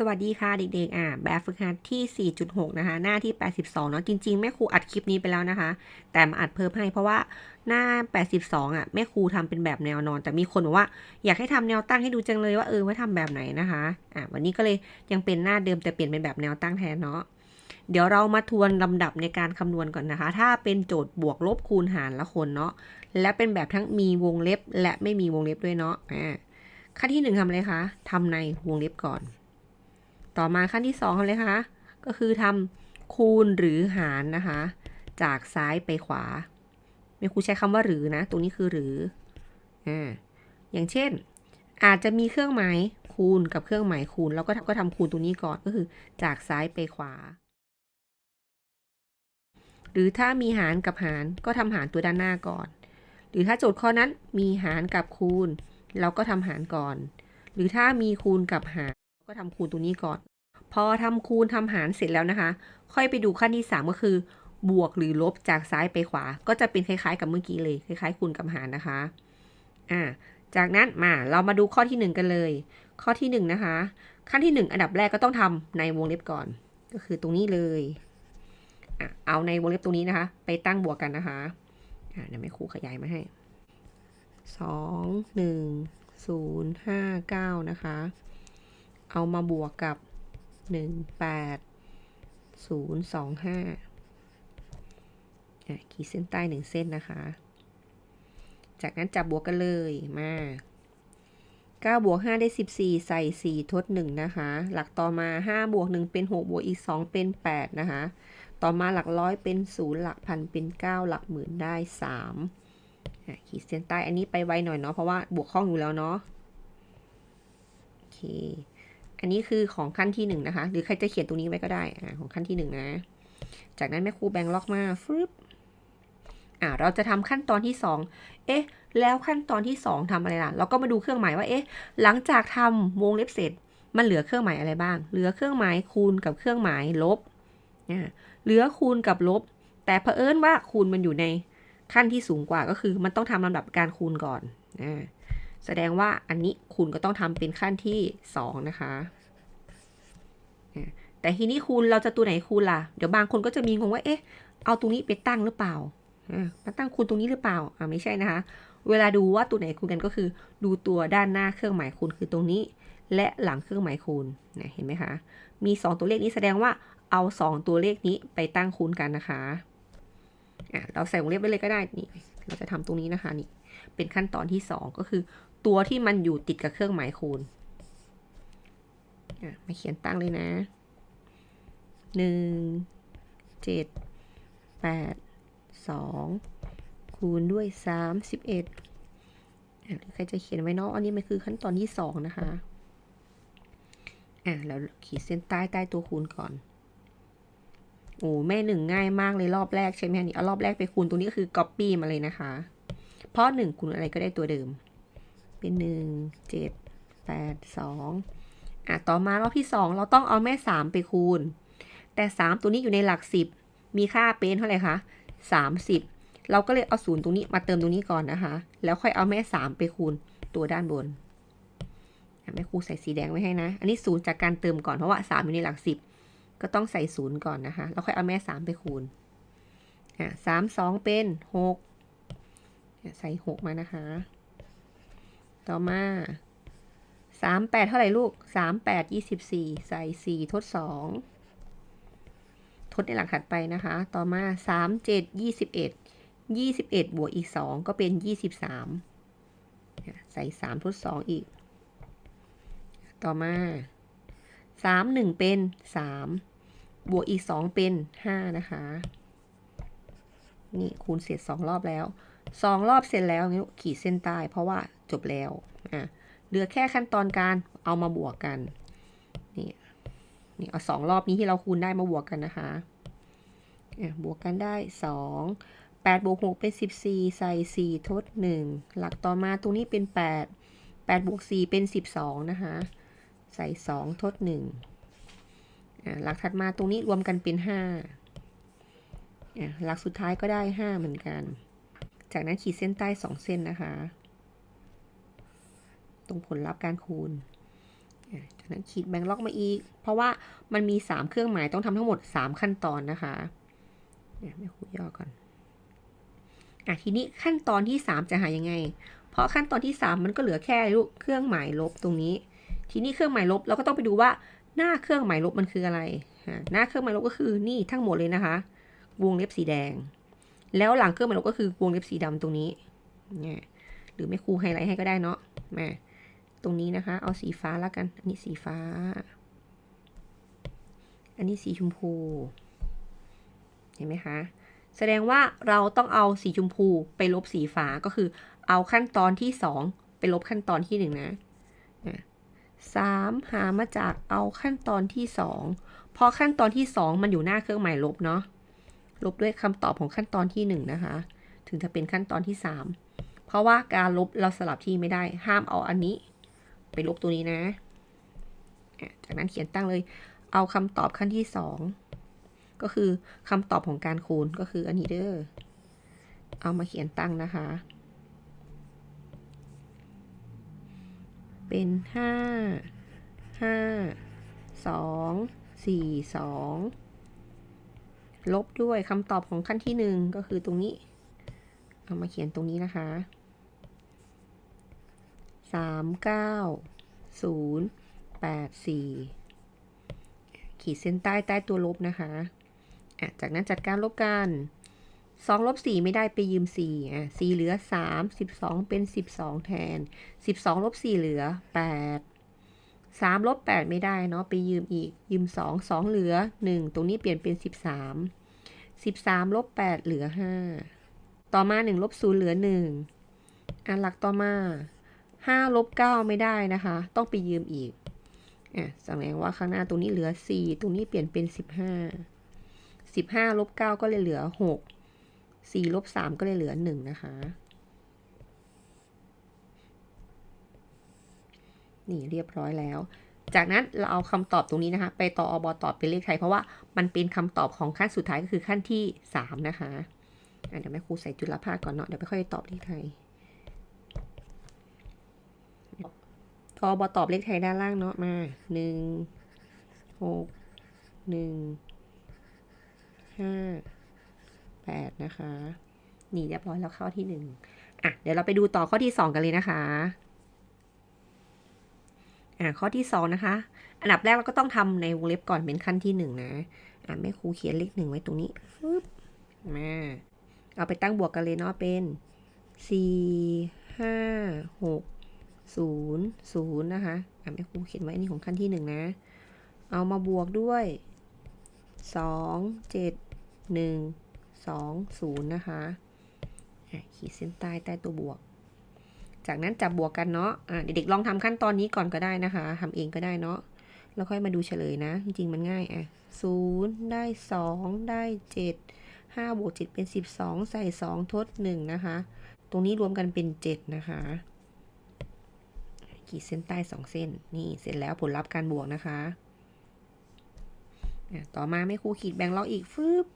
สวัสดีค่ะเด็กๆ อะแบบฝึกหัดที่ 4.6 นะคะ หน้าที่ 82 เนาะจริงๆ แม่ครูอัดคลิปนี้ไปแล้วนะคะ แต่มาอัดเพิ่มให้เพราะว่าหน้า 82 อะ แม่ครูทำเป็นแบบแนวนอน แต่มีคนบอกว่าอยากให้ทำแนวตั้งให้ดูจังเลยว่าเออว่าทำแบบไหนนะคะ อะวันนี้ก็เลยยังเป็นหน้าเดิมแต่เปลี่ยนเป็นแบบแนวตั้งแทนเนาะ เดี๋ยวเรามาทวนลำดับในการคำนวณก่อนนะคะ ถ้าเป็นโจทย์บวกลบคูณหารละคนเนาะ และเป็นแบบทั้งมีวงเล็บและไม่มีวงเล็บด้วยเนาะ อ่าขั้นที่หนึ่งทำอะไรคะทำในวงเล็บก่อน ต่อมาขั้นที่สองทำอะไรคะก็คือทำคูณหรือหารนะคะ จากซ้ายไปขวาไม่ครูใช้คำว่าหรือนะ ตรงนี้คือหรืออ่าอย่างเช่น อาจจะมีเครื่องหมายคูณกับเครื่องหมายคูณแล้วก็ทก็ทำคูณตรงนี้ก่อนก็คือ จากซ้ายไปขวา หรือถ้ามีหารกับหารก็ทำหารตัวด้านหน้าก่อน หรือถ้าโจทย์ข้อนั้นมีหารกับคูณ เราก็ทำหารก่อน หรือถ้ามีคูณกับหารก็ทำคูณตรงนี้ก่อน พอทำคูณทำหารเสร็จแล้วนะคะ ค่อยไปดูขั้นที่ 3 ก็คือ บวกหรือลบจากซ้ายไปขวา ก็จะเป็นคล้ายๆ กับเมื่อกี้เลย คล้ายๆ คูณกับหารนะคะอ่าจากนั้นมาเรามาดูข้อที่ 1 กันเลย ข้อที่ 1 นะคะ ขั้นที่ 1 อันดับแรกก็ต้องทำในวงเล็บก่อน ก็คือตรงนี้เลยอะเอาในวงเล็บตรงนี้นะคะ ไปตั้งบวกกันนะคะอ่าเดี๋ยวแม่ครูขยายมาให้สองหนึ่งศูนย์ห้าเก้านะคะ เอามาบวกกับ หนึ่งแปดศูนย์สองห้าขีดเส้นใต้หนึ่งเส้นนะคะ จากนั้นจับบวกกันเลยมา9บวก5ได้ 14 ใส่ 4 ทด 1 นะคะ หลักต่อมา 5 บวก 1 เป็น 6 บวกอีก 2 เป็น 8 นะคะ ต่อมาหลักร้อยเป็น 0 หลักพันเป็น 9 หลักหมื่นได้3ขีดเส้นใต้อันนี้ไปไวหน่อยเนาะ เพราะว่าบวกข้องอยู่แล้วเนาะ โอเค นนี้คือของขั้นที่1น,นะคะ หรือใครจะเขียนตรงนี้ไว้ก็ได้อของขั้นที่1น,นะ จากนั้นแม่ครูแบ่งล็อกมาฟึบอ่าเราจะทำขั้นตอนที่ 2 เอ๊ะ แล้วขั้นตอนที่ 2ทำอะไรล่ะ เราก็มาดูเครื่องหมายว่า เอ๊ะ หลังจากทำวงเล็บเสร็จ มันเหลือเครื่องหมายอะไรบ้าง เหลือเครื่องหมายคูณกับเครื่องหมายลบอ่าเหลือคูณกับลบ แต่เผอิญว่าคูณมันอยู่ในขั้นที่สูงกว่าก็คือ มันต้องทำลำดับการคูณก่อนอ่า แสดงว่าอันนี้คูณก็ต้องทำเป็นขั้นที่ 2 นะคะ แต่ทีนี้คูณเราจะตัวไหนคูณล่ะ เดี๋ยวบางคนก็จะมีงงว่า เอ๊ะ เอาตรงนี้ไปตั้งหรือเปล่ามาตั้งคูณตรงนี้หรือเปล่า อ่าไม่ใช่นะคะ เวลาดูว่าตัวไหนคูณกันก็คือ ดูตัวด้านหน้าเครื่องหมายคูณคือตรงนี้ และหลังเครื่องหมายคูณนะเห็นไหมคะ มี 2 ตัวเลขนี้แสดงว่าเอา 2 ตัวเลขนี้ไปตั้งคูณกันนะคะอะเราใส่วงเล็บไว้เลยก็ได้นี่ เราจะทำตรงนี้นะคะนี่ เป็นขั้นตอนที่ 2 ก็คือ ตัวที่มันอยู่ติดกับเครื่องหมายคูณมาเขียนตั้งเลยนะ หนึ่ง เจ็ด แปด สอง คูณด้วยสามสิบเอ็ดใครจะเขียนไว้เนาะ อันนี้มันคือขั้นตอนที่สองนะคะ อะแล้วขีดเส้นใต้ใต้ตัวคูณก่อน โอ้แม่หนึ่งง่ายมากเลยรอบแรกใช่ไหมนี่เอารอบแรกไปคูณตรงนี้ก็คือ copy มาเลยนะคะ เพราะหนึ่งคูณอะไรก็ได้ตัวเดิม เป็นหนึ่งเจ็ดแปดสองอะต่อมารอบที่สองเราต้องเอาแม่สามไปคูณ แต่สามตัวนี้อยู่ในหลักสิบมีค่าเป็นเท่าไหร่คะสามสิบเราก็เลยเอาศูนย์ตรงนี้มาเติมตรงนี้ก่อนนะคะ แล้วค่อยเอาแม่สามไปคูณตัวด้านบนแม่ครูใส่สีแดงไว้ให้นะ อันนี้ศูนย์จากการเติมก่อนเพราะว่าสามอยู่ในหลักสิบก็ต้องใส่ศูนย์ก่อนนะคะ แล้วค่อยเอาแม่สามไปคูณอะสามสองเป็นหกใส่หกมานะคะ ต่อมาสามแปดเท่าไหร่ลูกสามแปดยี่สิบสี่ใส่สี่ทดสองทดในหลักถัดไปนะคะ ต่อมาสามเจ็ดยี่สิบเอ็ดยี่สิบเอ็ดบวกอีกสองก็เป็นยี่สิบสามใส่สามทดสองอีก ต่อมาสามหนึ่งเป็นสามบวกอีกสองเป็นห้านะคะ นี่คูณเสร็จสองรอบแล้วสองรอบเสร็จแล้วงี้ขีดเส้นใต้เพราะว่า จบแล้วอะเหลือแค่ขั้นตอนการเอามาบวกกันนี่นี่เอาสองรอบนี้ที่เราคูณได้มาบวกกันนะคะบวกกันได้สองแปดบวกหกเป็นสิบสี่ใส่สี่ทดหนึ่งหลักต่อมาตรงนี้เป็นแปดแปดบวกสี่เป็นสิบสองนะคะใส่สองทดหนึ่งหลักถัดมาตรงนี้รวมกันเป็นห้าหลักสุดท้ายก็ได้ห้าเหมือนกัน จากนั้นขีดเส้นใต้สองเส้นนะคะ ตรงผลลัพธ์การคูณจากนั้นขีดแบ่งล็อกมาอีก เพราะว่ามันมี 3 เครื่องหมายต้องทำทั้งหมด 3 ขั้นตอนนะคะเนี่ยแม่ครูย่อก่อนอะทีนี้ขั้นตอนที่ 3 จะหายังไง เพราะขั้นตอนที่ 3 มันก็เหลือแค่ลูกเครื่องหมายลบตรงนี้ ทีนี้เครื่องหมายลบเราก็ต้องไปดูว่าหน้าเครื่องหมายลบมันคืออะไร หน้าเครื่องหมายลบก็คือนี่ทั้งหมดเลยนะคะ วงเล็บสีแดง แล้วหลังเครื่องหมายลบก็คือวงเล็บสีดำตรงนี้เนี่ยหรือไม่ครูไฮไลท์ให้ก็ได้เนาะแมา ตรงนี้นะคะ เอาสีฟ้าแล้วกัน อันนี้สีฟ้า อันนี้สีชมพู เห็นไหมคะ แสดงว่าเราต้องเอาสีชมพูไปลบสีฟ้าก็คือ เอาขั้นตอนที่สองไปลบขั้นตอนที่หนึ่งนะสามหามาจากเอาขั้นตอนที่สองพราะขั้นตอนที่สองมันอยู่หน้าเครื่องหมายลบเนาะ ลบด้วยคำตอบของขั้นตอนที่หนึ่งนะคะ ถึงจะเป็นขั้นตอนที่สามเพราะว่าการลบเราสลับที่ไม่ได้ ห้ามเอาอันนี้ ไปลบตัวนี้นะ จากนั้นเขียนตั้งเลย เอาคำตอบขั้นที่สองก็คือคำตอบของการคูณก็คืออันนี้เด้อ เอามาเขียนตั้งนะคะ เป็นห้าห้าสองสี่สองลบด้วยคำตอบของขั้นที่หนึ่งก็คือตรงนี้ เอามาเขียนตรงนี้นะคะ สามเก้าศูนย์แปดสี่ขีดเส้นใต้ใต้ตัวลบนะคะอะจากนั้นจัดการลบกันสองลบสี่ไม่ได้ไปยืมสี่อะสี่เหลือสามสิบสองเป็นสิบสองแทนสิบสองลบสี่เหลือแปดสามลบแปดไม่ได้เนาะไปยืมอีกยืมสองสองเหลือหนึ่งตรงนี้เปลี่ยนเป็นสิบสามสิบสามลบแปดเหลือห้าต่อมาหนึ่งลบศูนย์เหลือหนึ่งอันหลักต่อมา ห้าลบเก้าไม่ได้นะคะ ต้องไปยืมอีกอะแสดงว่าข้างหน้าตรงนี้เหลือสี่ตรงนี้เปลี่ยนเป็นสิบห้าสิบห้าลบเก้าก็เลยเหลือหกสี่ลบสามก็เลยเหลือหนึ่งนะคะ นี่เรียบร้อยแล้ว จากนั้นเราเอาคำตอบตรงนี้นะคะ ไปต่ออบตอบเป็นเลขไทย เพราะว่ามันเป็นคำตอบของขั้นสุดท้ายก็คือขั้นที่สามนะคะะเดี๋ยวแม่ครูใส่จุลภาคก่อนเนาะเดี๋ยวไปค่อยตอบเลขไทย ทอบอตอบเลขไทยด้านล่างเนาะมาหนึ่งหกหนึ่งห้าแปดนะคะนี่เรียบร้อยแล้วเข้าที่หนึ่งอะเดี๋ยวเราไปดูต่อข้อที่สองกันเลยนะคะอ่าข้อที่สองนะคะ อันดับแรกเราก็ต้องทำในวงเล็บก่อนเป็นขั้นที่หนึ่งนะอ่าแม่ครูเขียนเลขหนึ่งไว้ตรงนี้ปึ๊บมาเอาไปตั้งบวกกันเลยเนาะเป็นสี่ห้าหก ศูนย์ศูนย์นะคะ อ่าแม่ครูเขียนไว้นี่ของขั้นที่หนึ่งนะ เอามาบวกด้วยสองเจ็ดหนึ่งสองศูนย์นะคะขีดเส้นใต้ใต้ตัวบวก จากนั้นจับบวกกันเนาะะเด็กๆลองทำขั้นตอนนี้ก่อนก็ได้นะคะทำเองก็ได้เนาะ แล้วค่อยมาดูเฉลยนะ จริงๆมันง่ายอะศูนย์ได้สองได้เจ็ดห้าบวกเจ็ดเป็นสิบสองใส่สองทดหนึ่งนะคะ ตรงนี้รวมกันเป็นเจ็ดนะคะ ขีดเส้นใต้สองเส้น นี่เสร็จแล้วผลลัพธ์การบวกนะคะต่อมาไม่ครูขีดแบ่งล็อกอีกฟึบ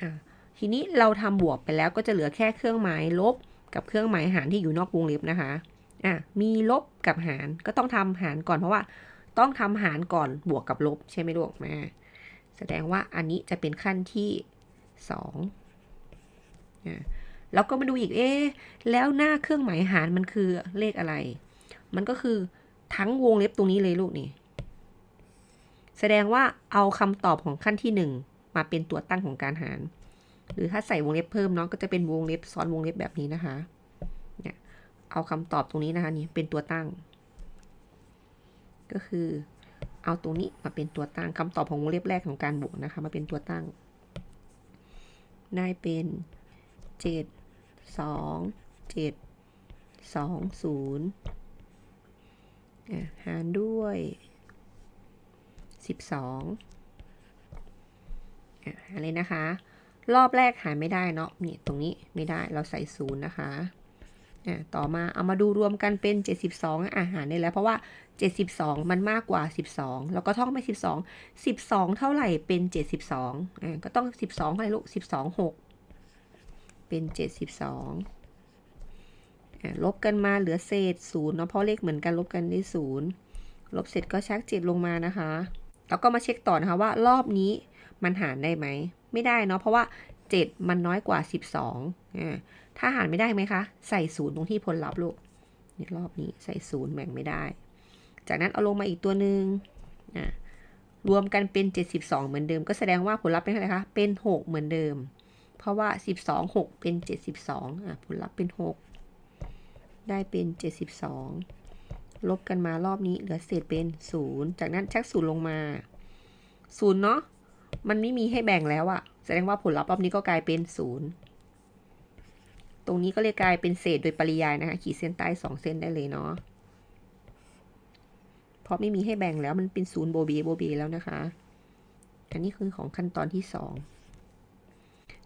อ่าทีนี้เราทำบวกไปแล้วก็จะเหลือแค่เครื่องหมายลบกับเครื่องหมายหารที่อยู่นอกวงเล็บนะคะอะมีลบกับหารก็ต้องทำหารก่อนเพราะว่าต้องทำหารก่อนบวกกับลบใช่ไหมลูกมา แสดงว่าอันนี้จะเป็นขั้นที่สองอ่า แล้วก็มาดูอีกเอ๊แล้วหน้าเครื่องหมายหารมันคือเลขอะไร มันก็คือทั้งวงเล็บตรงนี้เลยลูกนี่ แสดงว่าเอาคำตอบของขั้นที่ 1 มาเป็นตัวตั้งของการหาร หรือถ้าใส่วงเล็บเพิ่มเนาะก็จะเป็นวงเล็บซ้อนวงเล็บแบบนี้นะคะ เนี่ยเอาคำตอบตรงนี้นะคะนี่เป็นตัวตั้ง ก็คือเอาตรงนี้มาเป็นตัวตั้งคำตอบของวงเล็บแรกของการบวกนะคะ มาเป็นตัวตั้ง ได้เป็นเจ็ด สองเจ็ดสองศูนย์หารด้วยสิบสองอะไรนะคะ รอบแรกหารไม่ได้เนาะนี่ตรงนี้ไม่ได้เราใส่ศูนย์นะคะอ่ต่อมาเอามาดูรวมกันเป็น 72อาหารได้แล้ว เพราะว่า 72 มันมากกว่า 12 แล้วก็ท่องไป 12 12 เท่าไหร่เป็น 72อ่าก็ต้อง 12ให้ลูก12 6 เป็น 72อะลบกันมาเหลือเศษศูนย์เนาะเพราะเลขเหมือนกันลบกันได้ศูนย์ลบเสร็จก็ชักเจ็ดลงมานะคะแล้วก็มาเช็คต่อนะคะว่ารอบนี้มันหารได้ไหม ไม่ได้เนาะเพราะว่า 7 มันน้อยกว่า 12อ่าถ้าหารไม่ได้ไหมคะ ใส่ศูนย์ตรงที่ผลลัพธ์ลูกนี่รอบนี้ใส่ศูนย์แบ่งไม่ได้ จากนั้นเอาลงมาอีกตัวหนึ่งอ่ารวมกันเป็น 72 เหมือนเดิม ก็แสดงว่าผลลัพธ์เป็นเท่าไหร่คะ เป็น 6 เหมือนเดิม เพราะว่า 12 6 เป็น 72อะผลลัพธ์เป็น 6 ได้เป็น 72 ลบกันมารอบนี้เหลือเศษเป็น 0 จากนั้นชักศูนย์ลงมา 0 เนาะมันไม่มีให้แบ่งแล้วอะแสดงว่าผลลัพธ์รอบนี้ก็กลายเป็น 0 ตรงนี้ก็เลยกลายเป็นเศษโดยปริยายนะคะขีดเส้นใต้ 2 เส้นได้เลยเนาะเพราะไม่มีให้แบ่งแล้วมันเป็นศูนย์โบเบโบเบแล้วนะคะ อันนี้คือของขั้นตอนที่2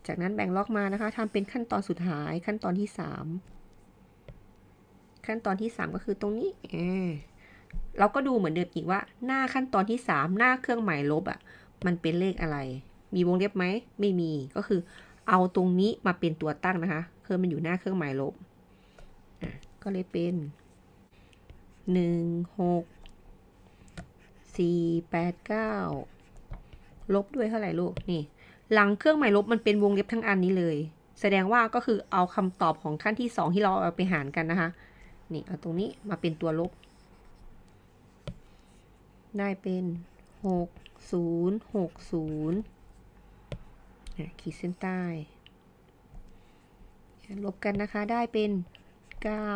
จากนั้นแบ่งล็อกมานะคะทำเป็นขั้นตอนสุดท้ายขั้นตอนที่ 3 ขั้นตอนที่ 3 ก็คือตรงนี้เราก็ดูเหมือนเดิมอีกว่า หน้าขั้นตอนที่ 3 หน้าเครื่องหมายลบอะ่ะ มันเป็นเลขอะไร มีวงเล็บไหมไม่มีก็คือ เอาตรงนี้มาเป็นตัวตั้งนะคะคือมันอยู่หน้าเครื่องหมายลบอะก็เลยเป็นหนึ่งหกสี่แปดเก้าลบด้วยเท่าไหร่ลูกนี่ หลังเครื่องหมายลบมันเป็นวงเล็บทั้งอันนี้เลย แสดงว่าก็คือเอาคำตอบของขั้นที่สองที่เราเอาไปหารกันนะคะ นี่เอาตรงนี้มาเป็นตัวลบ ได้เป็นหกศูนย์หกศูนย์ขีดเส้นใต้ ลบกันนะคะได้เป็นเก้า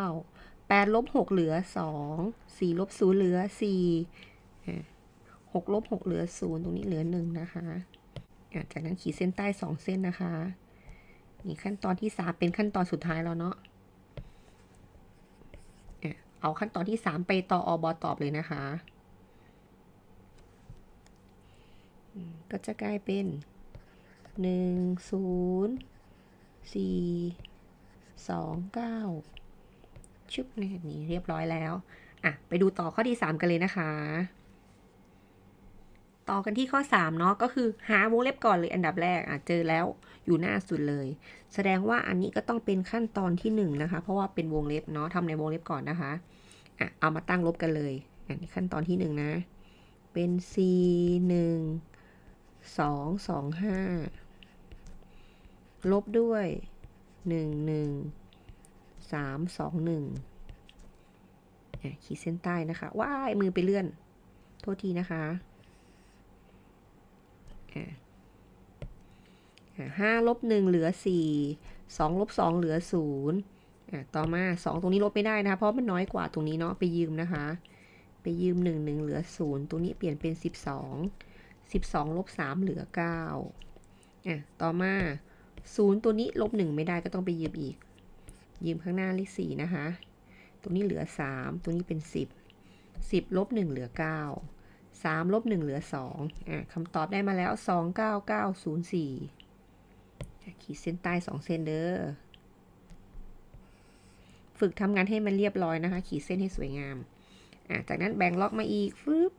แปดลบหกเหลือสองสี่ลบศูนย์เหลือสี่หกลบหกเหลือศูนย์ตรงนี้เหลือหนึ่งนะคะ จากนั้นขีดเส้นใต้สองเส้นนะคะ นี่ขั้นตอนที่สามเป็นขั้นตอนสุดท้ายแล้วเนาะเอาขั้นตอนที่สามไปต่ออบอตอบเลยนะคะ ก็จะกลายเป็นหนึ่งศูนย์สี่สองเก้าชึบนี่นี่เรียบร้อยแล้ว อะ ไปดูต่อข้อที่3กันเลยนะคะ ต่อกันที่ข้อ 3 เนาะก็คือหาวงเล็บก่อนเลยอันดับแรกอะเจอแล้วอยู่หน้าสุดเลย แสดงว่าอันนี้ก็ต้องเป็นขั้นตอนที่1นนะคะ เพราะว่าเป็นวงเล็บเนาะทำในวงเล็บก่อนนะคะอะเอามาตั้งลบกันเลยอันนี้ขั้นตอนที่ 1 นะ เป็น c 1 2 2 5 ลบด้วย 1 1 3 2 1ขีดเส้นใต้นะคะว้ายมือไปเลื่อน โทษทีนะคะ ห้าลบหนึ่งเหลือสี่สองลบสองเหลือศูนย์ต่อมาสองตรงนี้ลบไม่ได้นะคะ เพราะมันน้อยกว่าตรงนี้เนาะไปยืมนะคะ ไปยืมหนึ่งหนึ่งเหลือศูนย์ตรงนี้เปลี่ยนเป็นสิบสองสิบสองลบสามเหลือเก้าอะต่อมาศูนย์ตัวนี้ลบหนึ่งไม่ได้ก็ต้องไปยืมอีก ยืมข้างหน้าเลขสี่นะคะ ตรงนี้เหลือ3ตรงนี้เป็น10 10ลบ1เหลือ9 3ลบ1เหลือ2อะคำตอบได้มาแล้ว 29904 ขีดเส้นใต้ 2 เส้นเด้อ ฝึกทำงานให้มันเรียบร้อยนะคะ ขีดเส้นให้สวยงามอะจากนั้นแบ่งล็อกมาอีกฟึบ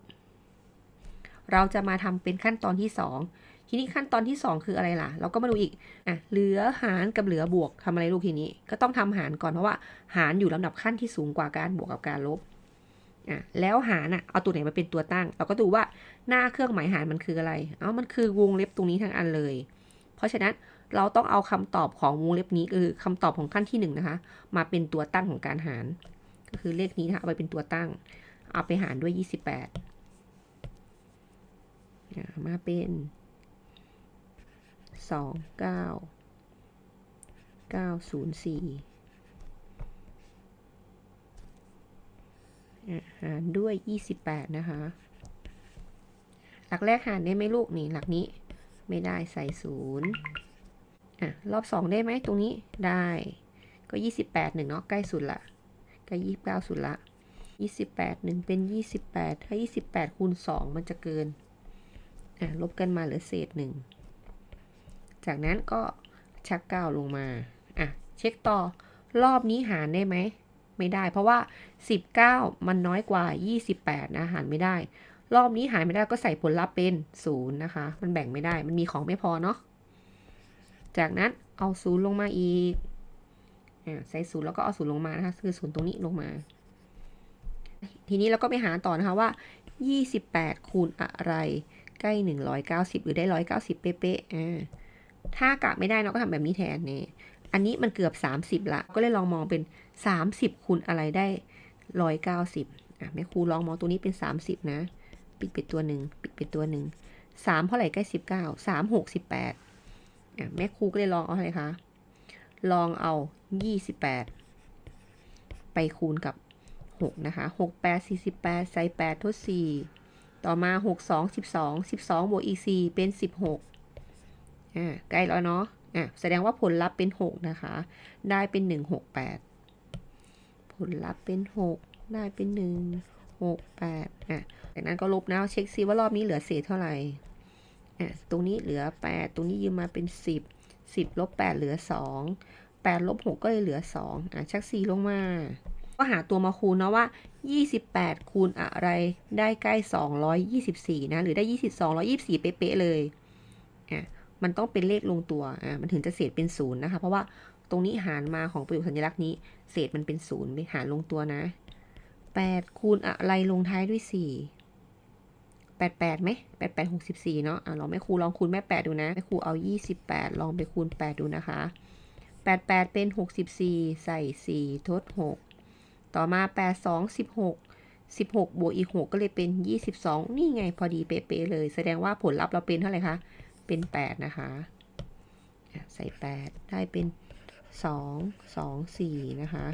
เราจะมาทำเป็นขั้นตอนที่ 2 ทีนี้ขั้นตอนที่ 2 คืออะไรล่ะ เราก็มาดูอีกอะเหลือหารกับเหลือบวกทำอะไรลูกทีนี้ ก็ต้องทำหารก่อนเพราะว่า หารอยู่ลำดับขั้นที่สูงกว่าการบวกกับการลบ อะแล้วหารอะเอาตัวไหนมาเป็นตัวตั้ง เราก็ดูว่าหน้าเครื่องหมายหารมันคืออะไรอ๋อมันคือวงเล็บตรงนี้ทั้งอันเลย เพราะฉะนั้นเราต้องเอาคำตอบของวงเล็บนี้คือคำตอบของขั้นที่1นนะคะ มาเป็นตัวตั้งของการหาร ก็คือเลขนี้นะคะเอาไปเป็นตัวตั้ง เอาไปหารด้วย 28 มาเป็น 2 9 9 0 4 หารด้วยยี่สิบแปดนะคะ หลักแรกหารได้ไหมลูกนี่หลักนี้ไม่ได้ใส่ศูนย์อะรอบสองได้ไหมตรงนี้ได้ก็ยี่สิบแปดหนึ่งเนาะใกล้สุดละใกล้ยี่สิบเก้าสุดละยี่สิบแปดหนึ่งเป็นยี่สิบแปดถ้ายี่สิบแปดคูณสองมันจะเกินอะลบกันมาเหลือเศษหนึ่งจากนั้นก็ชักเก้าลงมาอะเช็คต่อรอบนี้หารได้ไหม ไม่ได้ เพราะว่า 19 มันน้อยกว่า 28 นะหารไม่ได้ รอบนี้หารไม่ได้ก็ใส่ผลลัพธ์เป็น 0 นะคะ มันแบ่งไม่ได้ มันมีของไม่พอเนาะ จากนั้นเอา 0 ลงมาอีกอใส่ศูนย์แล้วก็เอาศูนย์ลงมานะคะ คือศูนย์ตรงนี้ลงมา ทีนี้เราก็ไปหาต่อนะคะว่า 28 คูณอะไร ใกล้ 190 หรือได้ 190 เป๊ะๆถ้ากะไม่ได้เราก็ทำแบบนี้แทนเนี่ยอันนี้มันเกือบ 30 ละ ก็เลยลองมองเป็น 30คูณอะไรได้ 190อะแม่ครูลองมองตัวนี้เป็น 30 นะ ปิดไปตัวหนึ่งปิดไปตัวหนึ่งสามเท่าไหร่ใกล้สิบเก้าสามหกสิบแปดอะแม่ครูก็เลยลองเอาอะไรคะ ลองเอายี่สิบแปดไปคูณกับหกนะคะหกแปดสี่สิบแปดใส่แปดทดสี่ต่อมาหกสองสิบสองสิบสองบวกอีกสี่เป็นสิบหกอ่าใกล้แล้วเนาะอะแสดงว่าผลลัพธ์เป็นหกนะคะ ได้เป็นหนึ่งหกแปด ลลัพธ์เป็นหกได้เป็นหนึ่งหกแปดอะจากนั้นก็ลบนะเช็คซิว่ารอบนี้เหลือเศษเท่าไหร่อะตรงนี้เหลือ 8 ตรงนี้ยืมมาเป็น 10 10ลบ8เหลือ 2 8ลบ6ก็เลยเหลือ 2 อะ ชัก 4 ลงมา ก็หาตัวมาคูณเนาะว่า 28 คูณอะไรได้ใกล้ 224 นะ หรือได้ 22 124 เป๊ะๆเลย อะ มันต้องเป็นเลขลงตัว อะ มันถึงจะเศษเป็นศูนย์นะคะ เพราะว่า รงนี้หารมาของประโยคสัญลักษณ์นี้ เศษมันเป็นศูนย์ไม่หารลงตัวนะแปดคูณอะไรลงท้ายด้วยสี่แปดแปดไหมแปดแปดหกสิบสี่เนาะอะลองแม่ครูลองคูณแม่แปดดูนะแม่ครูเอายี่สิบแปดลองไปคูณแปดดูนะคะแปดแปดเป็นหกสิบสี่ใส่สี่ทดหกต่อมาแปดสองสิบหกสิบหกบวกอีกหกก็เลยเป็นยี่สิบสองนี่ไงพอดีเป๊ะเลย แสดงว่าผลลัพธ์เราเป็นเท่าไหร่คะ เป็นแปดนะคะอะใส่แปดได้เป็น สองสองสี่นะคะ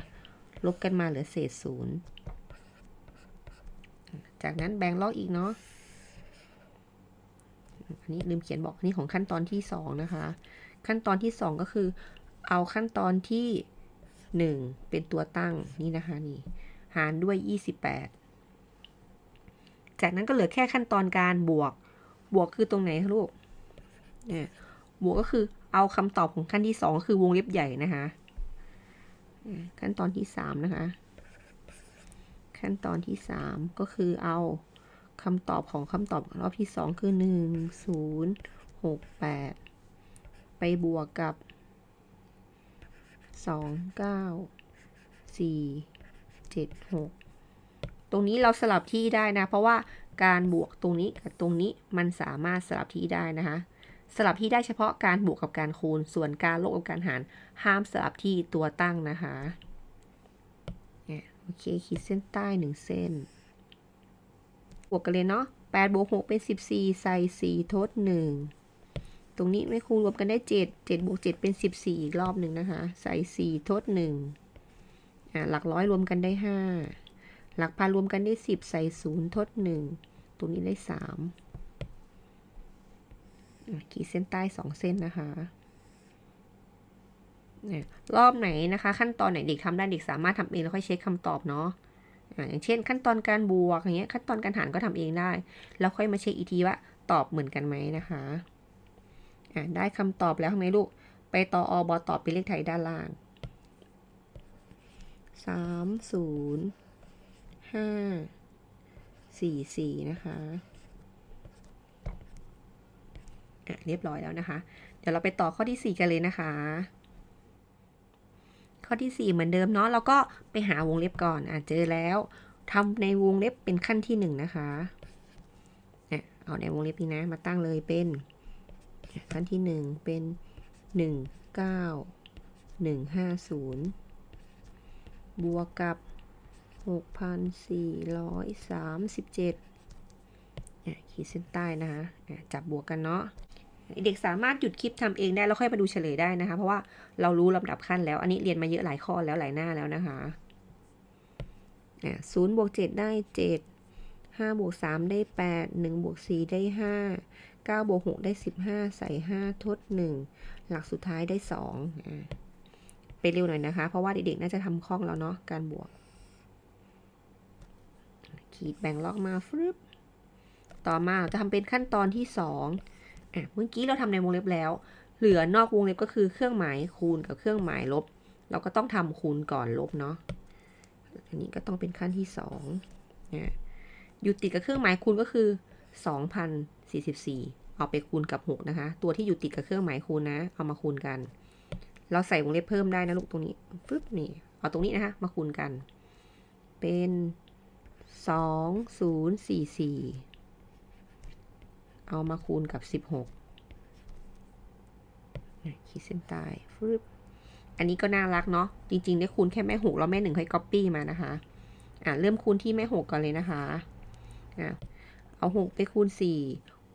ลบกันมาเหลือเศษศูนย์จากนั้นแบ่งลอกอีกเนาะอันนี้ลืมเขียนบอกอันนี้ของขั้นตอนที่สองนะคะ ขั้นตอนที่สองก็คือ เอาขั้นตอนที่หนึ่งเป็นตัวตั้งนี่นะคะนี่หารด้วยยี่สิบแปดจากนั้นก็เหลือแค่ขั้นตอนการบวก บวกคือตรงไหนคะลูกเนี่ยบวกก็คือ เอาคำตอบของขั้นที่สองคือวงเล็บใหญ่นะคะขั้นตอนที่สามนะคะ ขั้นตอนที่สามก็คือเอาคำตอบของคำตอบรอบที่สองคือหนึ่งศูนย์หกแปดไปบวกกับสองเก้าสี่เจ็ดหกตรงนี้เราสลับที่ได้นะ เพราะว่าการบวกตรงนี้กับตรงนี้มันสามารถสลับที่ได้นะคะ สลับที่ได้เฉพาะการบวกกับการคูณ ส่วนการลบกับการหารห้ามสลับที่ตัวตั้งนะคะเนี่ยโอเคขีดเส้นใต้หนึ่งเส้น บวกกันเลยเนาะแปดบวกหกเป็นสิบสี่ใส่สี่ทดหนึ่งตรงนี้ไม่คูณรวมกันได้เจ็ดเจ็ดบวกเจ็ดเป็นสิบสี่อีกรอบหนึ่งนะคะ ใส่สี่ทดหนึ่งอ่าหลักร้อยรวมกันได้ห้าหลักพันรวมกันได้สิบใส่ศูนย์ทดหนึ่งตรงนี้ได้สาม ขีดเส้นใต้สองเส้นนะคะรอบไหนนะคะ ขั้นตอนไหนเด็กทำได้เด็กสามารถทำเองแล้วค่อยเช็คคำตอบเนาะอย่างเช่น ขั้นตอนการบวกอย่างเงี้ยขั้นตอนการหารก็ทำเองได้ แล้วค่อยมาเช็คอีกทีว่าตอบเหมือนกันไหมนะคะอะได้คำตอบแล้วทำไงลูก ไปต่ออบอตอบเป็นเลขไทยด้านล่างสามศูนย์ห้าสี่สี่นะคะ อะเรียบร้อยแล้วนะคะ เดี๋ยวเราไปต่อข้อที่สี่กันเลยนะคะ ข้อที่ 4 เหมือนเดิมเนาะแล้วก็ไปหาวงเล็บก่อนอะเจอแล้วทำในวงเล็บเป็นขั้นที่ 1 นะคะเนี่ยเอาในวงเล็บนี้นะมาตั้งเลยเป็นขั้นที่ 1 เป็น 1 9 1 5 0 บวกกับ 6,437เนี่ยขีดเส้นใต้นะคะอะจับบวกกันเนาะ เด็กสามารถหยุดคลิปทำเองได้แล้วค่อยมาดูเฉลยได้นะคะ เพราะว่าเรารู้ลำดับขั้นแล้ว อันนี้เรียนมาเยอะหลายข้อแล้วหลายหน้าแล้วนะคะศูนย์บวกเจ็ดได้เจ็ดห้าบวกสามได้แปดหนึ่งบวกสี่ได้ห้าเก้าบวกหกได้สิบห้าใส่ห้าทดหนึ่งหลักสุดท้ายได้สองไปเร็วหน่อยนะคะ เพราะว่าเด็กๆน่าจะทำคล่องแล้วเนาะการบวก ขีดแบ่งล็อกมาฟึบต่อมาจะทำเป็นขั้นตอนที่สอง อะเมื่อกี้เราทำในวงเล็บแล้ว เหลือนอกวงเล็บก็คือเครื่องหมายคูณกับเครื่องหมายลบ เราก็ต้องทำคูณก่อนลบเนาะอันนี้ก็ต้องเป็นขั้นที่สองนะอยู่ติดกับเครื่องหมายคูณก็คือ 2,044 เอาไปคูณกับ 6 นะคะ ตัวที่อยู่ติดกับเครื่องหมายคูณนะ เอามาคูณกัน เราใส่วงเล็บเพิ่มได้นะลูกตรงนี้ฟึบนี่เอาตรงนี้นะคะ มาคูณกัน เป็นสองศูนย์สี่สี่ เอามาคูณกับสิบหกขีดเส้นใต้ฟึบอันนี้ก็น่ารักเนาะ จริงๆ ได้คูณแค่แม่หกแล้วแม่หนึ่งค่อยก๊อปปี้มานะคะ อะเริ่มคูณที่แม่หกก่อนเลยนะคะ อะเอาหกไปคูณสี่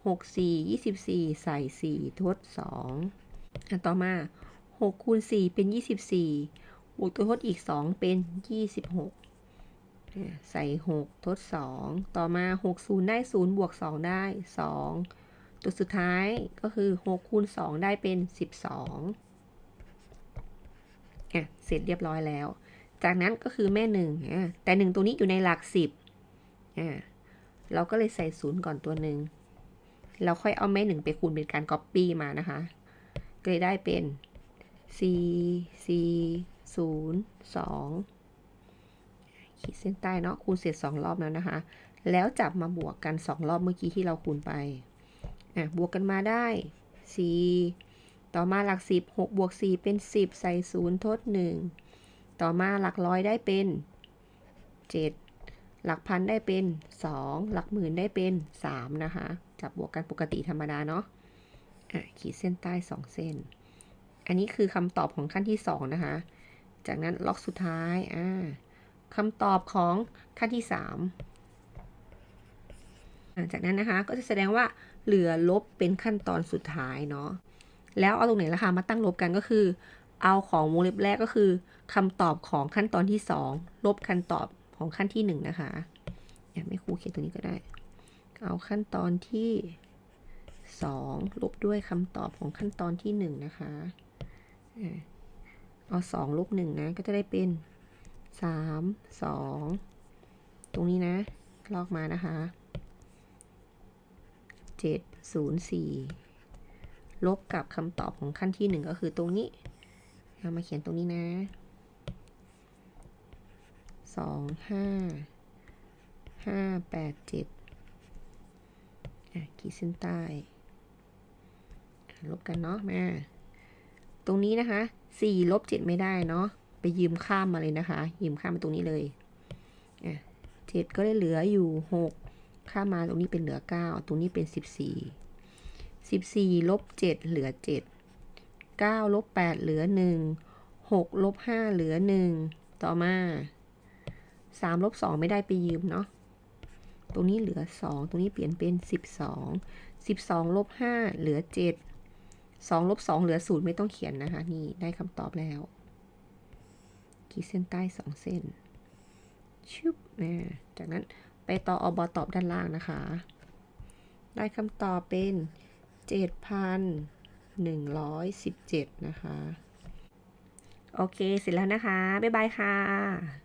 หกสี่ยี่สิบสี่ใส่สี่ทดสองอะต่อมาหกคูณสี่เป็นยี่สิบสี่บวกตัวทดอีกสองเป็นยี่สิบหก ใส่หกทดสองต่อมาหกศูนย์ได้ศูนย์บวกสองได้สองตัวสุดท้ายก็คือหกคูณสองได้เป็นสิบสองอะเสร็จเรียบร้อยแล้ว จากนั้นก็คือแม่หนึ่งอะแต่หนึ่งตัวนี้อยู่ในหลักสิบอะเราก็เลยใส่ศูนย์ก่อนตัวหนึ่งเราค่อยเอาแม่หนึ่งไปคูณเป็นการก๊อปปี้มานะคะก็เลยได้เป็น c c ศูนย์สอง ขีดเส้นใต้เนาะคูณเสร็จสองรอบแล้วนะคะ แล้วจับมาบวกกันสองรอบเมื่อกี้ที่เราคูณไปอะบวกกันมาได้ c ต่อมาหลักสิบหกบวกสี่เป็นสิบใส่ศูนย์ทดหนึ่งต่อมาหลักร้อยได้เป็นเจ็ดหลักพันได้เป็นสองหลักหมื่นได้เป็นสามนะคะ จับบวกกันปกติธรรมดาเนาะอะขีดเส้นใต้สองเส้น อันนี้คือคำตอบของขั้นที่สองนะคะ จากนั้นล็อกสุดท้ายอ่า คำตอบของขั้นที่สามจากนั้นนะคะก็จะแสดงว่าเหลือลบเป็นขั้นตอนสุดท้ายเนาะแล้วเอาตรงไหนล่ะคะมาตั้งลบกันก็คือ เอาของวงเล็บแรกก็คือคำตอบของขั้นตอนที่สองลบขั้นตอบของขั้นที่หนึ่งนะคะอย่าไม่ครูเขียนตรงนี้ก็ได้ เอาขั้นตอนที่สองลบด้วยคำตอบของขั้นตอนที่หนึ่งนะคะ เอาสองลบหนึ่งนะ ก็จะได้เป็น สามสองตรงนี้นะ ลอกมานะคะเจ็ดศูนย์สี่ลบกับคำตอบของขั้นที่หนึ่งก็คือตรงนี้เอามาเขียนตรงนี้นะสองห้าห้าแปดเจ็ดขีดเส้นใต้ ลบกันเนาะมา ตรงนี้นะคะสี่ลบเจ็ดไม่ได้เนาะ ไปยืมข้ามมาเลยนะคะ ยืมข้ามมาตรงนี้เลยเจ็ดก็ได้เหลืออยู่หกข้ามมาตรงนี้เป็นเหลือเก้าตรงนี้เป็นสิบสี่สิบสี่ลบเจ็ดเหลือเจ็ดเก้าลบแปดเหลือหนึ่งหกลบห้าเหลือหนึ่งต่อมาสามลบสองไม่ได้ไปยืมเนาะตรงนี้เหลือสองตรงนี้เปลี่ยนเป็นสิบสองสิบสองลบห้าเหลือเจ็ดสองลบสองเหลือศูนย์ไม่ต้องเขียนนะคะ นี่ได้คำตอบแล้ว ขีดเส้นใต้สองเส้นชุบนะจากนั้นไปต่ออบตอบด้านล่างนะคะ ได้คำตอบเป็นเจ็ดพันหนึ่งร้อยสิบเจ็ดนะคะ โอเค เสร็จแล้วนะคะ บ๊ายบายค่ะ